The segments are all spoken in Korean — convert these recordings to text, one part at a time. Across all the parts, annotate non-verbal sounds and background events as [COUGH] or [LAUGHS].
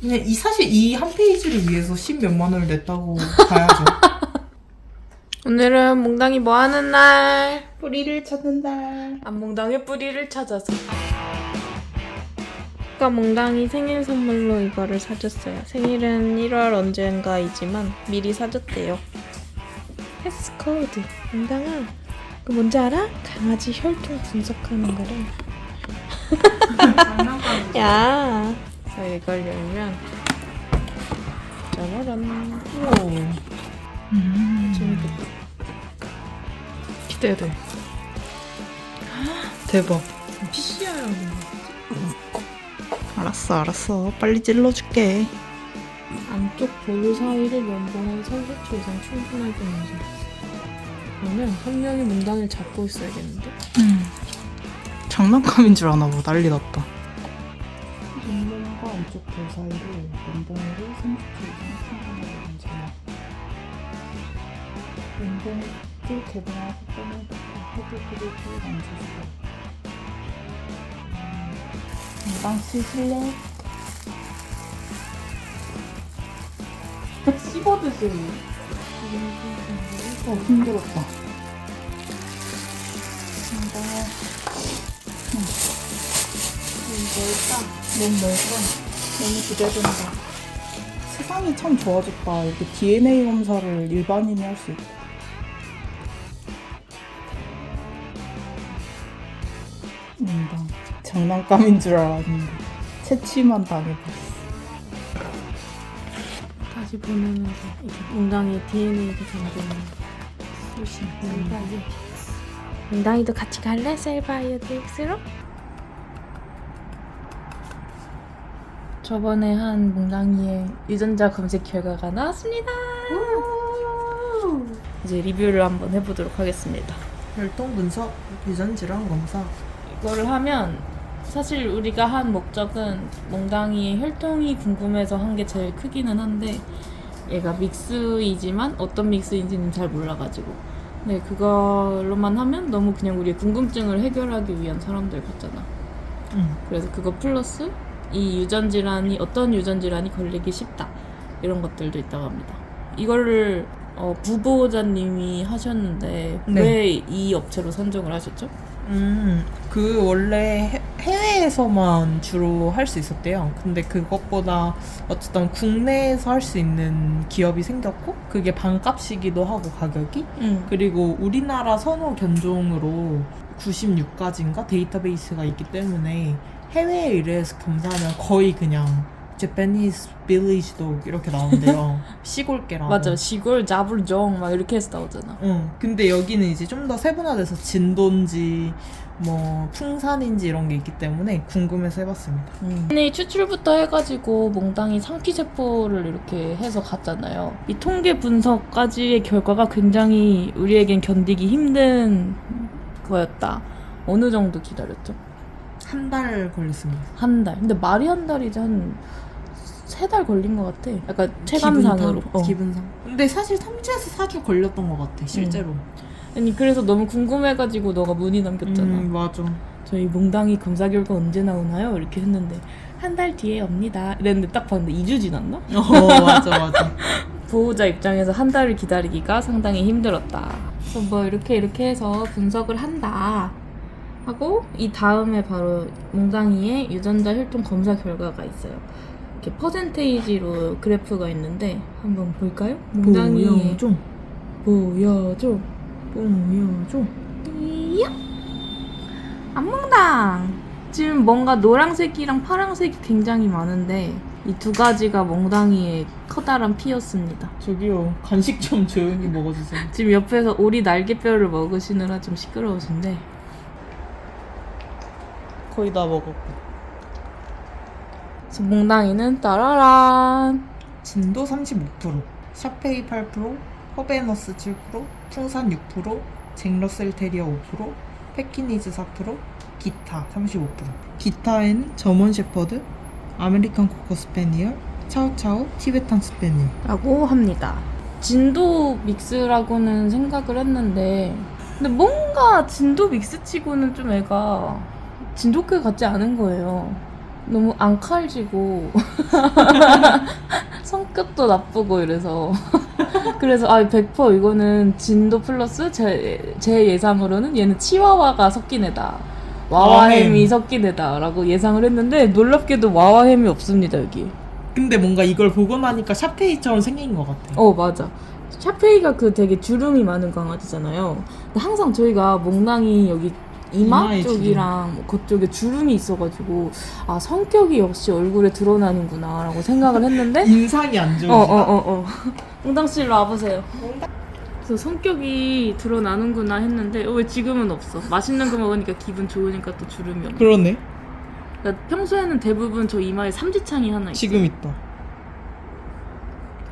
그냥 이 사실 이 한 페이지를 위해서 십 몇만 원을 냈다고 봐야죠. [LAUGHS] 오늘은 몽당이 뭐 하는 날? 뿌리를 찾는 날. 안몽당의 뿌리를 찾아서. 아까 몽당이 생일 선물로 이거를 사줬어요. 생일은 1월 언젠가이지만 미리 사줬대요. 패스 코드. 몽당아, 그 뭔지 알아? 강아지 혈통 분석하는 거래. [LAUGHS] 야, 자 이걸 열면 짜라란. 오. 음. 재밌겠다. 기대돼. 대박. PCR하고. 알았어, 알았어. 빨리 찔러줄게. 안쪽 볼 사이를 면봉은 30초 이상 충분하게 만져주세요. 그러면 한 명이 문단을 잡고 있어야겠는데? 음. 장난감인 줄 아나 봐. 난리 났다. 안쪽 볼 사이를 면봉으로 30초 이상 충분하게 만져요. 면봉을 개봉하고 꺼내고 헤드 그립을 만져주고 금방 쓰실래? 씹어드세요. 어, 힘들었다. 뭔가 넓다. 너무 넓어. 너무 기대된다. 세상이 참 좋아졌다. 이렇게 DNA 검사를 일반인이 할 수 있다. 음, 나 장난감인 줄 알았는데 채취만 당해봤어. 다시 보내면서 이게 문당의 DNA가 잠기는 수신 셀바이오 문당이도 같이 갈래? 셀바이오틱스로? 저번에 한 몽당이의 유전자 검색 결과가 나왔습니다. 이제 리뷰를 한번 해보도록 하겠습니다. 혈통 분석, 유전 질환 검사. 이거를 하면 사실 우리가 한 목적은 몽당이의 혈통이 궁금해서 한 게 제일 크기는 한데 얘가 믹스이지만 어떤 믹스인지는 잘 몰라가지고 네 그걸로만 하면 너무 그냥 우리의 궁금증을 해결하기 위한 사람들 같잖아 응. 그래서 그거 플러스 이 유전 질환이 어떤 유전 질환이 걸리기 쉽다 이런 것들도 있다고 합니다 이거를 어, 부보호자님이 하셨는데 네. 왜이 업체로 선정을 하셨죠? 음, 그 원래 해- 해외에서만 주로 할 수 있었대요. 근데 그것보다 어쨌든 국내에서 할 수 있는 기업이 생겼고 그게 반값이기도 하고 가격이 응. 그리고 우리나라 선호 견종으로 96가지인가 데이터베이스가 있기 때문에 해외에 의뢰해서 검사하면 거의 그냥 제페니스 빌리지 독 이렇게 나온대요. [LAUGHS] 시골개라고. 맞아 시골 자불종 막 이렇게 해서 나오잖아 응. 근데 여기는 이제 좀 더 세분화돼서 진도인지 뭐 풍산인지 이런 게 있기 때문에 궁금해서 해봤습니다. 이 추출부터 해가지고 몽땅이 상피 세포를 이렇게 해서 갔잖아요 이 통계 분석까지의 결과가 굉장히 우리에겐 견디기 힘든 거였다 어느 정도 기다렸죠? 한 달 걸렸습니다. 한 달. 근데 말이 한 달이지 한 세 달 걸린 것 같아. 약간 체감상으로. 기분상. 어. 기분상. 근데 사실 3주에서 4주 걸렸던 것 같아 실제로. 아니 그래서 너무 궁금해가지고 너가 문의 남겼잖아. 음, 맞아. 저희 몽당이 검사 결과 언제 나오나요? 이렇게 했는데 한 달 뒤에 옵니다. 이랬는데 딱 봤는데 2주 지났나? 어 맞아 맞아. [LAUGHS] 보호자 입장에서 한 달을 기다리기가 상당히 힘들었다. 그래서 뭐 이렇게 이렇게 해서 분석을 한다. 하고 이 다음에 바로 몽당이의 유전자 혈통 검사 결과가 있어요. 이렇게 퍼센테이지로 그래프가 있는데 한번 볼까요? 몽당이의 보여줘. 보여줘. 보여줘. 이야! 안몽당! 지금 뭔가 노란색이랑 파란색이 굉장히 많은데 이 두 가지가 몽당이의 커다란 피였습니다. 저기요 간식 좀 조용히 먹어주세요. 지금 옆에서 오리 날개뼈를 먹으시느라 좀 시끄러우신데 거의 다 먹었고. 몽당이는 따라란 진도 35%, 샤페이 8%, 허베너스 7%, 풍산 6%, 잭러셀 테리어 5%, 패키니즈 4%, 기타 35%. 기타에는 저먼 셰퍼드, 아메리칸 코커 스패니얼, 차우차우, 티베탄 스패니얼. 라고 합니다. 진도 믹스라고는 생각을 했는데 근데 뭔가 진도 믹스치고는 좀 애가 진돗개 같지 않은 거예요. 너무 안 칼지고 [LAUGHS] 성격도 나쁘고 이래서 [LAUGHS] 그래서 아 100% 이거는 진도 플러스 제, 제 예상으로는 얘는 치와와가 섞인 애다 와와햄이 와햄. 섞인 애다라고 예상을 했는데 놀랍게도 와와햄이 없습니다 여기 근데 뭔가 이걸 보고 나니까 샤페이처럼 생긴 것 같아. 어 맞아 샤페이가 그 되게 주름이 많은 강아지잖아요 근데 항상 저희가 몽랑이 여기 이마 이마에 쪽이랑 뭐 그쪽에 주름이 있어가지고 아 성격이 역시 얼굴에 드러나는구나 라고 생각을 했는데. [LAUGHS] 인상이 안 좋으시다. 어어 [LAUGHS] 어어. 몽당 씨 일로 와보세요. 그래서 성격이 드러나는구나 했는데 어, 왜 지금은 없어? 맛있는 거 먹으니까 기분 좋으니까 또 주름이 없네. 그러네. 그러니까 평소에는 대부분 저 이마에 삼지창이 하나 있어 지금 있다.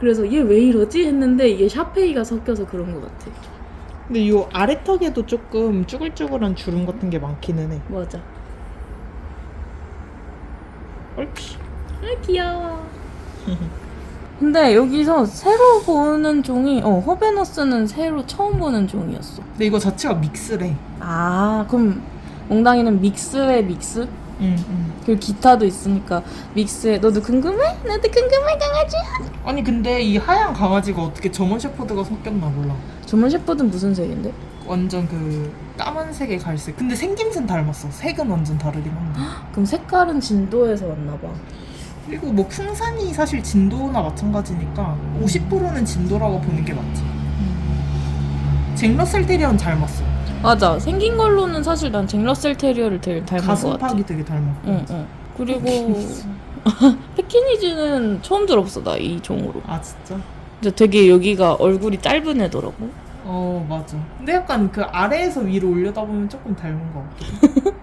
그래서 얘 왜 이러지? 했는데 이게 샤페이가 섞여서 그런 것 같아 근데 요 아래턱에도 조금 쭈글쭈글한 주름 같은 게 많기는 해. 맞아 옳지. 아 귀여워. [LAUGHS] 근데 여기서 새로 보는 종이 어 호베너스는 새로 처음 보는 종이었어. 근데 이거 자체가 믹스래. 아 그럼 몽당이는 믹스의 믹스? 응, 응. 그리고 기타도 있으니까 믹스에 너도 궁금해? 나도 궁금해 강아지. 아니 근데 이 하얀 강아지가 어떻게 저먼 셰퍼드가 섞였나 몰라. 저번 셰퍼드는 무슨 색인데? 완전 그 까만색의 갈색. 근데 생김새는 닮았어. 색은 완전 다르긴 한데. 그럼 색깔은 진도에서 왔나 봐. 그리고 뭐 풍산이 사실 진도나 마찬가지니까 50%는 진도라고 보는 게 맞지. 잭 러셀 테리어는 닮았어. 맞아. 생긴 걸로는 사실 난 잭러셀 테리어를 되게 닮은 것 같아. 가슴팍이 되게 닮았고. 응, 응. 그리고 [LAUGHS] 패키니즈는 처음 들어봤어 나 이 종으로. 아 진짜? 근데 되게 여기가 얼굴이 짧은 애더라고. 어 맞아. 근데 약간 그 아래에서 위로 올려다 보면 조금 닮은 것 같거든. [LAUGHS]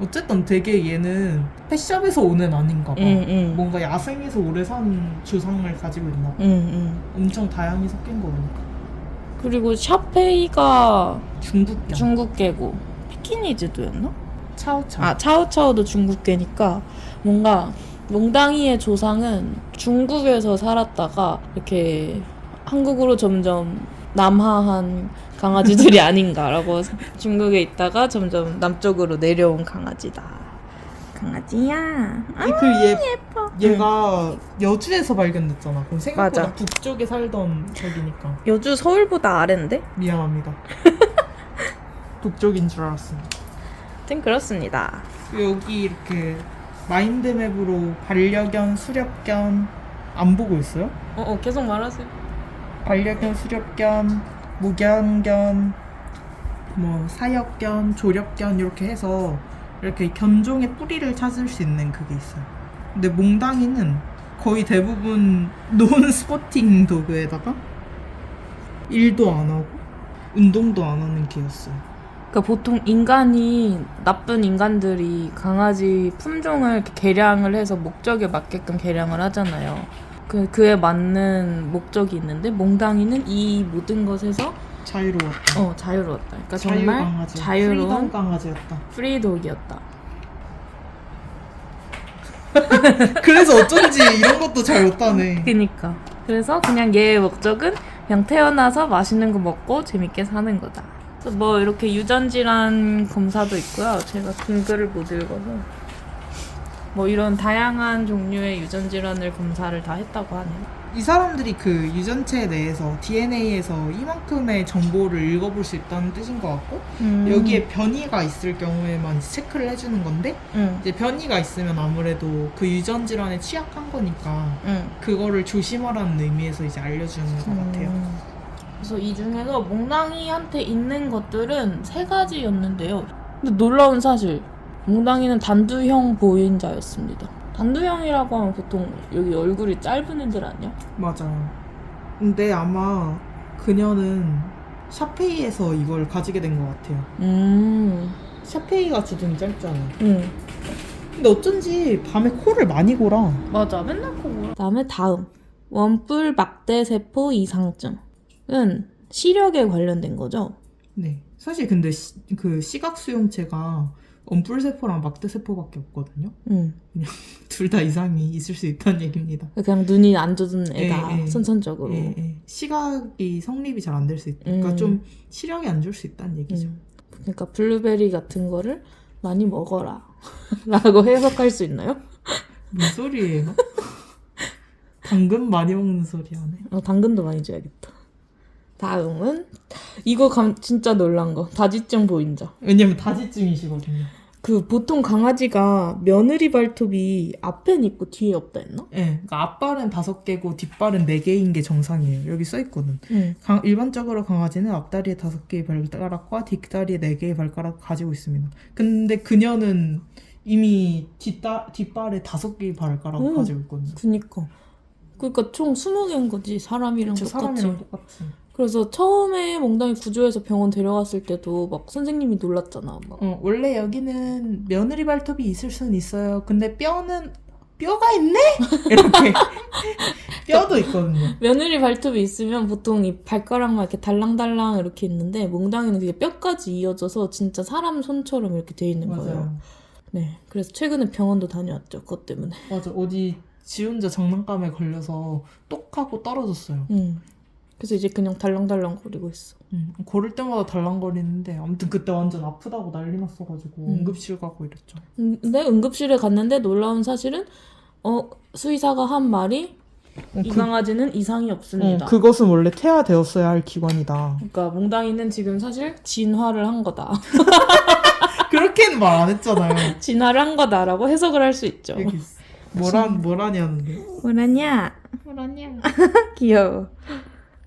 어쨌든 되게 얘는 펫샵에서 오는 아닌가 봐. 응, 응. 뭔가 야생에서 오래 산 주상을 가지고 있나 봐. 응, 응. 엄청 다양히 섞인 거 보니까. 그리고 샤페이가 중국견. 중국계고 피키니즈도였나? 차오차. 아 차오차오도 중국계니까 뭔가 몽당이의 조상은 중국에서 살았다가 이렇게 한국으로 점점 남하한 강아지들이 [LAUGHS] 아닌가라고 중국에 있다가 점점 남쪽으로 내려온 강아지다. 강아지야. 그얘 얘가 여주에서 발견됐잖아. 그럼 생각보다 맞아. 북쪽에 살던 적이니까 여주 서울보다 아래인데? 미안합니다. [LAUGHS] 북쪽인 줄 알았습니다. 좀 그렇습니다. 여기 이렇게 마인드맵으로 반려견, 수렵견 안 보고 있어요? 어, 어 계속 말하세요. 반려견, 수렵견, 무견견, 뭐 사역견, 조렵견 이렇게 해서 이렇게 견종의 뿌리를 찾을 수 있는 그게 있어요. 근데 몽당이는 거의 대부분 논 스포팅 도그에다가 일도 안 하고 운동도 안 하는 개였어요. 그러니까 보통 인간이 나쁜 인간들이 강아지 품종을 개량을 해서 목적에 맞게끔 개량을 하잖아요. 그 그에 맞는 목적이 있는데 몽당이는 이 모든 것에서 자유로웠다. 어 자유로웠다. 그러니까 정말 강아지. 자유로운 프리덤 강아지였다. 프리독이었다. [LAUGHS] 그래서 어쩐지 이런 것도 잘 못하네. 그니까 그래서 그냥 얘의 목적은 그냥 태어나서 맛있는 거 먹고 재밌게 사는 거다. 그래서 뭐 이렇게 유전질환 검사도 있고요. 제가 글글을 못 읽어서 뭐 이런 다양한 종류의 유전질환을 검사를 다 했다고 하네요. 이 사람들이 그 유전체 내에서 DNA에서 이만큼의 정보를 읽어볼 수 있다는 뜻인 것 같고 여기에 변이가 있을 경우에만 체크를 해주는 건데 응, 이제 변이가 있으면 아무래도 그 유전 질환에 취약한 거니까 응. 그거를 조심하라는 의미에서 이제 알려주는 것 같아요. 음. 그래서 이 중에서 몽랑이한테 있는 것들은 세 가지였는데요. 근데 놀라운 사실, 몽랑이는 단두형 보인자였습니다. 단두형이라고 하면 보통 여기 얼굴이 짧은 애들 아니야? 맞아요. 근데 아마 그녀는 샤페이에서 이걸 가지게 된 것 같아요. 음, 샤페이가 주둥이 짧잖아. 응. 근데 어쩐지 밤에 코를 많이 골아. 맞아, 맨날 코 골아. 그다음에 다음 원뿔 막대 세포 이상증은 시력에 관련된 거죠. 네. 사실 근데 시, 그 시각 수용체가 엄뿔세포랑 막대세포밖에 없거든요. 응. [LAUGHS] 둘다 이상이 있을 수 있다는 얘기입니다. 그냥 눈이 안 애다 예, 예. 선천적으로. 예, 예. 시각이 성립이 잘 안 될 수 있다. 그러니까 음. 좀 시력이 안 좋을 수 있다는 얘기죠. 음. 그러니까 블루베리 같은 거를 많이 먹어라. [LAUGHS] 라고 해석할 수 있나요? 무슨 소리예요? 당근 많이 먹는 소리 하네. 어, 당근도 많이 줘야겠다. 다음은 이거 감, 진짜 놀란 거 다지증 보인자. 왜냐면 다지증이시거든요. 그 보통 강아지가 며느리 발톱이 앞엔 있고 뒤에 없다 했나? 예, 그러니까 앞발은 다섯 개고 뒷발은 네 개인 게 정상이에요. 여기 써 있거든. 응. 강- 일반적으로 강아지는 앞다리에 다섯 개의 발가락과 뒷다리에 네 개의 발가락 가지고 있습니다. 근데 그녀는 이미 뒷다, 뒷발에 다섯 개의 발가락 음. 가지고 있거든요. 그니까. 그니까 총 20개인 거지 사람이랑 저 똑같이. 사람이랑 똑같이. 그래서 처음에 몽땅이 구조해서 병원 데려갔을 때도 막 선생님이 놀랐잖아. 막. 어, 원래 여기는 며느리 발톱이 있을 수는 있어요. 근데 뼈는 뼈가 있네? [LAUGHS] 이렇게 [LAUGHS] 뼈도 있거든요. 며느리 발톱이 있으면 보통 이 발가락만 이렇게 달랑달랑 이렇게 있는데 몽땅이는 그게 뼈까지 이어져서 진짜 사람 손처럼 이렇게 돼 있는 거예요. 맞아요. 네. 그래서 최근에 병원도 다녀왔죠. 그것 때문에. 맞아. 어디 지 혼자 장난감에 걸려서 똑하고 떨어졌어요. 음. 그래서 이제 그냥 달랑달랑 거리고 있어. 음, 걸을 때마다 달랑거리는데 아무튼 그때 완전 아프다고 난리 났어가지고 음. 응급실 가고 이랬죠. 음, 근데 응급실에 갔는데 놀라운 사실은 어 수의사가 한 말이 이 강아지는 이상이 없습니다. 그, 것은 원래 퇴화되었어야 할 기관이다. 그러니까 몽땅이는 지금 사실 진화를 한 거다. [LAUGHS] 그렇게는 말 안 했잖아요. [LAUGHS] 진화를 한 거다라고 해석을 할 수 있죠. 여기. 뭐라 뭐라냐는데. 뭐라냐? 뭐라냐? [LAUGHS] 귀여워.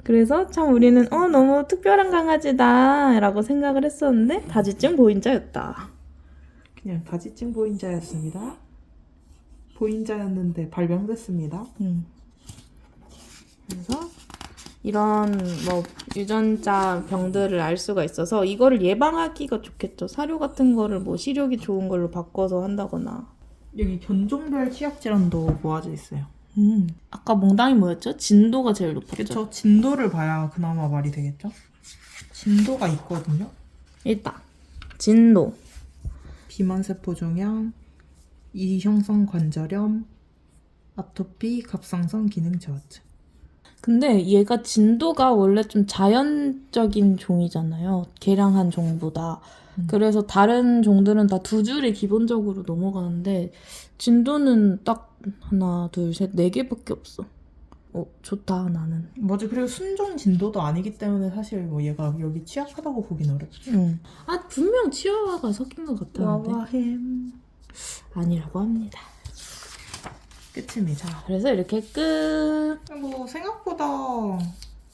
그래서 참 우리는 어 너무 특별한 강아지다 라고 생각을 했었는데 다지증 보인자였다. 그냥 다지증 보인자였습니다. 보인자였는데 발병됐습니다. 음. 그래서 이런 뭐 유전자 병들을 알 수가 있어서 이거를 예방하기가 좋겠죠. 사료 같은 거를 뭐 시력이 좋은 걸로 바꿔서 한다거나. 여기 견종별 취약 질환도 모아져 있어요. 음. 아까 몽땅이 뭐였죠? 진도가 제일 높았죠. 그렇죠. 진도를 봐야 그나마 말이 되겠죠. 진도가 있거든요. 일단 진도. 비만세포 종양, 이형성 관절염, 아토피, 갑상선 기능 저하증. 근데 얘가 진도가 원래 좀 자연적인 종이잖아요. 개량한 종보다. 음. 그래서 다른 종들은 다 두 줄이 기본적으로 넘어가는데 진도는 딱 하나, 둘, 셋, 네 개밖에 없어. 어, 좋다 나는. 맞아. 그리고 순종 진도도 아니기 때문에 사실 뭐 얘가 여기 취약하다고 보긴 어렵죠. 응. 아 분명 치와와가 섞인 것 같았는데 와와햄 아니라고 합니다. 끝입니다. 그래서 이렇게 끝. 뭐 생각보다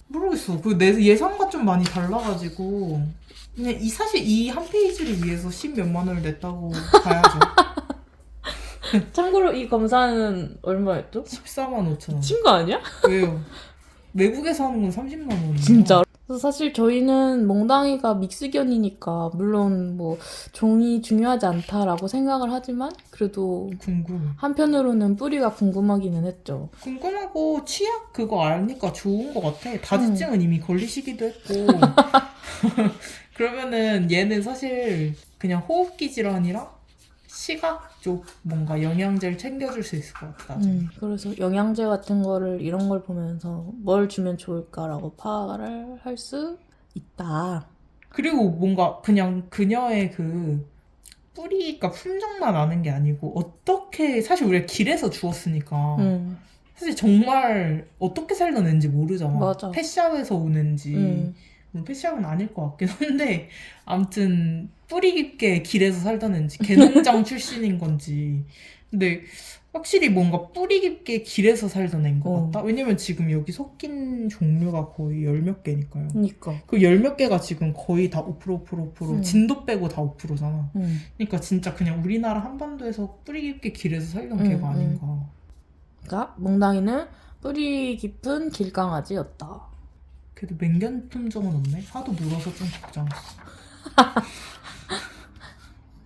모르겠어. 그 내 예상과 좀 많이 달라가지고 그냥 이 사실 이 한 페이지를 위해서 십 몇만 원을 냈다고 봐야죠. [LAUGHS] 참고로 이 검사는 얼마였죠? 14만 5천 원. 미친 거 아니야? 왜요? 외국에서 하는 건 30만 원이에요. 진짜. 그래서 사실 저희는 몽땅이가 믹스견이니까 물론 뭐 종이 중요하지 않다라고 생각을 하지만 그래도 궁금. 한편으로는 뿌리가 궁금하기는 했죠. 궁금하고 취약 그거 아니까 좋은 것 같아. 다지증은 이미 걸리시기도 했고. [LAUGHS] 그러면은 얘는 사실 그냥 호흡기 질환이랑 시각 쪽 뭔가 영양제를 챙겨줄 수 있을 것 같다. 음, 그래서 영양제 같은 거를 이런 걸 보면서 뭘 주면 좋을까라고 파악을 할 수 있다. 그리고 뭔가 그냥 그녀의 그 뿌리가 품종만 아는 게 아니고 어떻게 사실 우리가 길에서 주웠으니까 음, 사실 정말 어떻게 살던 애인지 모르잖아. 맞아. 펫샵에서 오는지 음, 뭐 펫샵은 아닐 것 같긴 한데 아무튼 뿌리 깊게 길에서 살던 애인지 개농장 [LAUGHS] 출신인 건지 근데 확실히 뭔가 뿌리 깊게 길에서 살던 애인 것 어. 같다. 왜냐면 지금 여기 섞인 종류가 거의 열 몇 개니까요. 그니까. 그 열 몇 개가 지금 거의 다 5% 5% 5% 음. 진도 빼고 다 5%잖아. 음. 그러니까 진짜 그냥 우리나라 한반도에서 뿌리 깊게 길에서 살던 음, 개가 음. 아닌가. 그러니까 몽땅이는 뿌리 깊은 길강아지였다. 그래도 맹견 품종은 없네. 하도 물어서 좀 걱정했어. [LAUGHS]